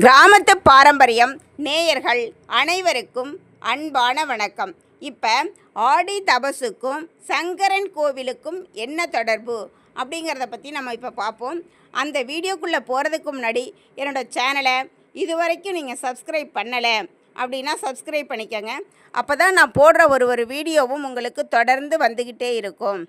கிராமத்து பாரம்பரியம் நேயர்கள் அனைவருக்கும் அன்பான வணக்கம். இப்போ ஆடி தபசுக்கும் சங்கரன் கோவிலுக்கும் என்ன தொடர்பு அப்படிங்கிறத பற்றி நம்ம இப்போ பார்ப்போம் அந்த வீடியோக்குள்ளே போகிறதுக்கு முன்னாடி என்னோடய சேனலை இது வரைக்கும் நீங்கள் சப்ஸ்கிரைப் பண்ணலை அப்படின்னா சப்ஸ்கிரைப் பண்ணிக்கோங்க. அப்போ தான் நான் போடுற ஒரு ஒரு வீடியோவும் உங்களுக்கு தொடர்ந்து வந்துக்கிட்டே இருக்கும்.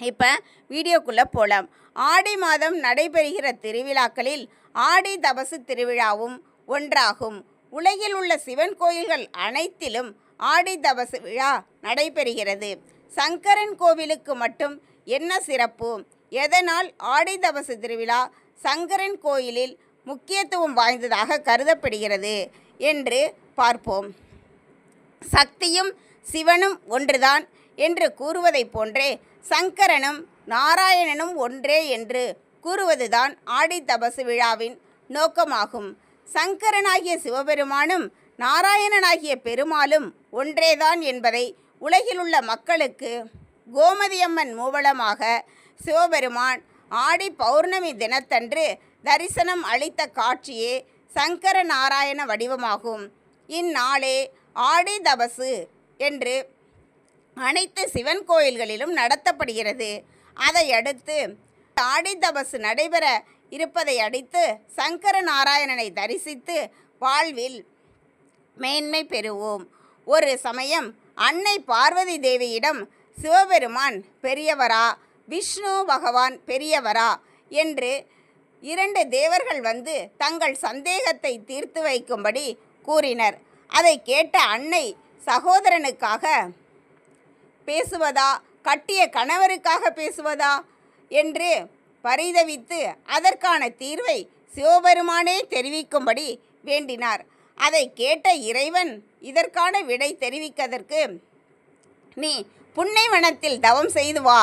இப்போ வீடியோக்குள்ளே போகலாம் ஆடி மாதம் நடைபெறுகிற திருவிழாக்களில் ஆடி தபசு திருவிழாவும் ஒன்றாகும். உலகில் உள்ள சிவன் கோயில்கள் அனைத்திலும் ஆடி தபசு விழா நடைபெறுகிறது. சங்கரன் கோவிலுக்கு மட்டும் என்ன சிறப்பு? எதனால் ஆடி தபசு திருவிழா சங்கரன் கோயிலில் முக்கியத்துவம் வாய்ந்ததாக கருதப்படுகிறது என்று பார்ப்போம். சக்தியும் சிவனும் ஒன்றுதான் என்று கூறுவதைப் போன்றே சங்கரனும் நாராயணனும் ஒன்றே என்று கூறுவதுதான் ஆடி தபசு விழாவின் நோக்கமாகும். சங்கரனாகிய சிவபெருமானும் நாராயணனாகிய பெருமாளும் ஒன்றேதான் என்பதை உலகிலுள்ள மக்களுக்கு கோமதியம்மன் மூவலமாக சிவபெருமான் ஆடி பௌர்ணமி தினத்தன்று தரிசனம் அளித்த காட்சியே சங்கர நாராயண வடிவமாகும். இந்நாளே ஆடி தபசு என்று அனைத்து சிவன் கோயில்களிலும் நடத்தப்படுகிறது. அதை அடுத்து ஆடி தபசு நடைபெற இருப்பதை அடித்து சங்கர நாராயணனை தரிசித்து வாழ்வில் மேன்மை பெறுவோம். ஒரு சமயம் அன்னை பார்வதி தேவியிடம் சிவபெருமான் பெரியவரா விஷ்ணு பகவான் பெரியவரா என்று இரண்டு தேவர்கள் வந்து தங்கள் சந்தேகத்தை தீர்த்து வைக்கும்படி கூறினர். அதை கேட்ட அன்னை சகோதரனுக்காக பேசுவதா? கட்டிய கணவருக்காக பேசுவதா? என்று பரிதவித்து அதற்கான தீர்வை சிவபெருமானே தெரிவிக்கும்படி வேண்டினார். அதை கேட்ட இறைவன் இதற்கான விடை தெரிவிக்கதற்கு நீ புன்னைவனத்தில் தவம் செய்து வா.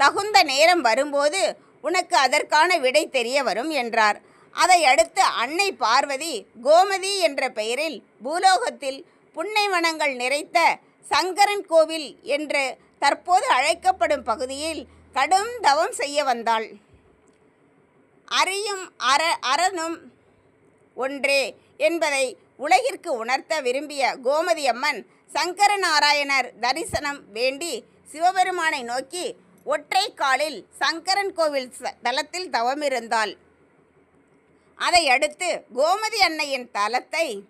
தகுந்த நேரம் வரும்போது உனக்கு அதற்கான விடை தெரிய வரும் என்றார். அதை அடுத்து அன்னை பார்வதி கோமதி என்ற பெயரில் பூலோகத்தில் புன்னைவனங்கள் நிறைத்த சங்கரன் கோவில் என்று தற்போது அழைக்கப்படும் பகுதியில் கடும் தவம் செய்ய வந்தாள். அறியும் அற அரணும் ஒன்றே என்பதை உலகிற்கு உணர்த்த விரும்பிய கோமதி அம்மன் சங்கரநாராயணர் தரிசனம் வேண்டி சிவபெருமானை நோக்கி ஒற்றை காலில் சங்கரன் கோவில் ச- தலத்தில் தவமிருந்தாள். அதை அடுத்து கோமதி அன்னையின் தலத்தை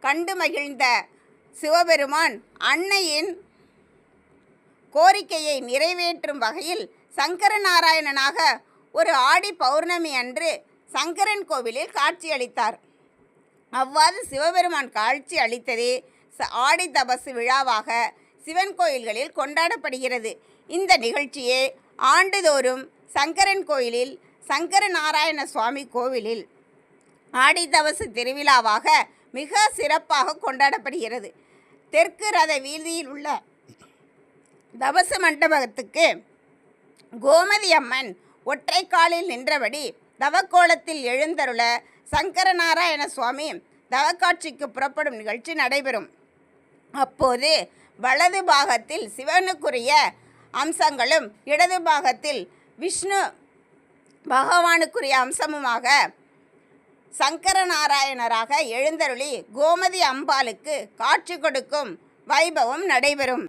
கண்டு மகிழ்ந்த சிவபெருமான் அன்னையின் கோரிக்கையை நிறைவேற்றும் வகையில் சங்கரநாராயணனாக ஒரு ஆடி பௌர்ணமி அன்று சங்கரன் கோவிலில் காட்சியளித்தார். அவ்வாறு சிவபெருமான் காட்சி அளித்ததே ச- ஆடி தபசு விழாவாக சிவன் கோயில்களில் கொண்டாடப்படுகிறது. இந்த நிகழ்ச்சியே ஆண்டுதோறும் சங்கரன் கோயிலில் சங்கர நாராயண சுவாமி கோவிலில் ஆடி தபசு திருவிழாவாக மிக சிறப்பாக கொண்டாடப்படுகிறது. தெற்கு ரத வீதியில் உள்ள தவச மண்டபத்துக்கு கோமதி அம்மன் ஒற்றை காலில் நின்றபடி தவக்கோலத்தில் எழுந்தருள சங்கரநாராயண சுவாமி தவக்காட்சிக்கு புறப்படும் நிகழ்ச்சி நடைபெறும். அப்போது வலது பாகத்தில் சிவனுக்குரிய அம்சங்களும் இடது பாகத்தில் விஷ்ணு பகவானுக்குரிய அம்சமுமாக சங்கரநாராயணராக எழுந்தருளி கோமதி அம்பாளுக்கு காட்சி கொடுக்கும் வைபவம் நடைபெறும்.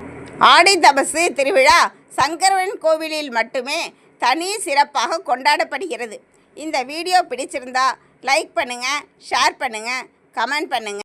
ஆடி தபசு திருவிழா சங்கரன் கோவிலில் மட்டுமே தனி சிறப்பாக கொண்டாடப்படுகிறது. இந்த வீடியோ பிடிச்சிருந்தா லைக் பண்ணுங்கள் ஷேர் பண்ணுங்கள் கமெண்ட் பண்ணுங்கள்